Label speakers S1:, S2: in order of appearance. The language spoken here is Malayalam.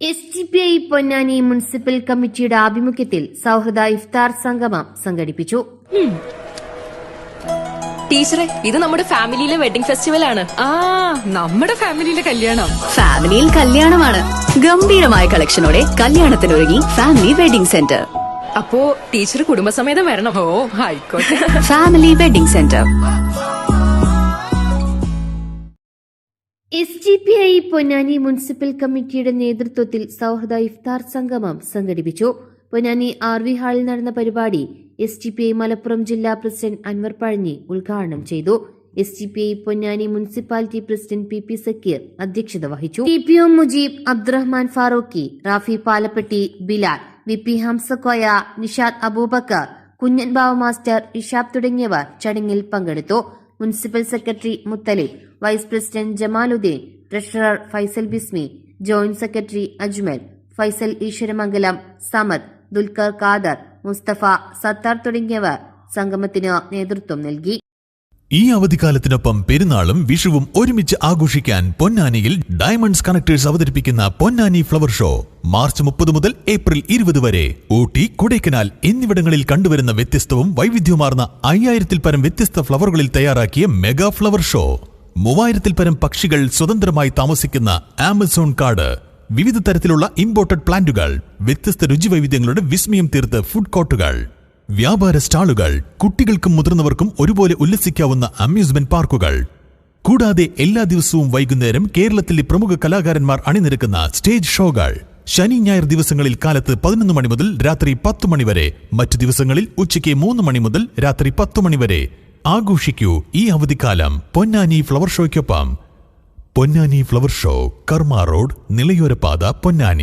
S1: S T P I Ponnani municipal കമ്മിറ്റിയുടെ ആഭിമുഖ്യത്തിൽ സൗഹൃദ ഇഫ്താർ സംഗമം സംഘടിപ്പിച്ചു.
S2: ടീച്ചറെ ഇത് നമ്മുടെ ഫാമിലിയിലെ വെഡിംഗ് ഫെസ്റ്റിവൽ ആണ്
S3: ആ നമ്മുടെ ഫാമിലിയിലെ കല്യാണം.
S4: ഫാമിലിയിൽ കല്യാണമാണ്. ഗംഭീരമായ കളക്ഷനോടെ കല്യാണത്തിനൊരുങ്ങി ഫാമിലി വെഡിംഗ് സെന്റർ.
S2: അപ്പോ ടീച്ചർ കുടുംബസമേതം വരണം.
S3: ഓ ആയിക്കോട്ടെ
S4: family wedding centre.
S1: S G P I Ponnani municipal കമ്മിറ്റിയുടെ നേതൃത്വത്തിൽ സൗഹൃദ ഇഫ്താർ സംഗമം സംഘടിപ്പിച്ചു. പൊന്നാനി ആർ വി ഹാളിൽ നടന്ന പരിപാടി S G P I Malappuram ജില്ലാ പ്രസിഡന്റ് അൻവർ പഴഞ്ഞി ഉദ്ഘാടനം ചെയ്തു. S G P I Ponnani municipality president P P Sakkeer അധ്യക്ഷത വഹിച്ചു. T P O Mujeeb Abdurahman Farooqi Rafi Palappetty Bilal V P Hamzakoya Nishad Abubakar Kunjan Bava master Ishab തുടങ്ങിയവർ ചടങ്ങിൽ പങ്കെടുത്തു. Municipal secretary Muthalib vice president Jamaluddin treasurer Faisal Bismi joint secretary Ajmal Faisal Eswaramangalam Samad Dulquer Khader Musthafa Sathar തുടങ്ങിയവർ സംഗമത്തിന് നേതൃത്വം നൽകി.
S5: ഈ അവധിക്കാലത്തിനൊപ്പം പെരുന്നാളും വിഷുവും ഒരുമിച്ച് ആഘോഷിക്കാൻ പൊന്നാനിയിൽ ഡയമണ്ട്സ് കണക്ടേഴ്സ് അവതരിപ്പിക്കുന്ന പൊന്നാനി ഫ്ലവർ ഷോ മാർച്ച് മുപ്പത് മുതൽ ഏപ്രിൽ ഇരുപത് വരെ. ഊട്ടി കൊടൈക്കനാൽ എന്നിവിടങ്ങളിൽ കണ്ടുവരുന്ന വ്യത്യസ്തവും വൈവിധ്യമാർന്ന അയ്യായിരത്തിൽ പരം വ്യത്യസ്ത ഫ്ലവറുകളിൽ തയ്യാറാക്കിയ മെഗാ ഫ്ലവർ ഷോ മൂവായിരത്തിൽ പരം പക്ഷികൾ സ്വതന്ത്രമായി താമസിക്കുന്ന ആമസോൺ കാർഡ് വിവിധ തരത്തിലുള്ള ഇമ്പോർട്ടഡ് പ്ലാന്റുകൾ വ്യത്യസ്ത രുചിവൈവിധ്യങ്ങളുടെ വിസ്മയം തീർത്ത് ഫുഡ് കോർട്ടുകൾ വ്യാപാര സ്റ്റാളുകൾ കുട്ടികൾക്കും മുതിർന്നവർക്കും ഒരുപോലെ ഉല്ലസിക്കാവുന്ന അമ്യൂസ്മെന്റ് പാർക്കുകൾ. കൂടാതെ എല്ലാ ദിവസവും വൈകുന്നേരം കേരളത്തിലെ പ്രമുഖ കലാകാരന്മാർ അണിനിരക്കുന്ന സ്റ്റേജ് ഷോകൾ. ശനി ഞായർ ദിവസങ്ങളിൽ കാലത്ത് പതിനൊന്ന് മണി മുതൽ രാത്രി പത്ത് മണി വരെ. മറ്റു ദിവസങ്ങളിൽ ഉച്ചയ്ക്ക് മൂന്ന് മണി മുതൽ രാത്രി പത്ത് മണി വരെ. ആഘോഷിക്കൂ ഈ അവധിക്കാലം Ponnani flower ഷോയ്ക്കൊപ്പം. Ponnani flower show Karma road നിളയോരപാത Ponnani.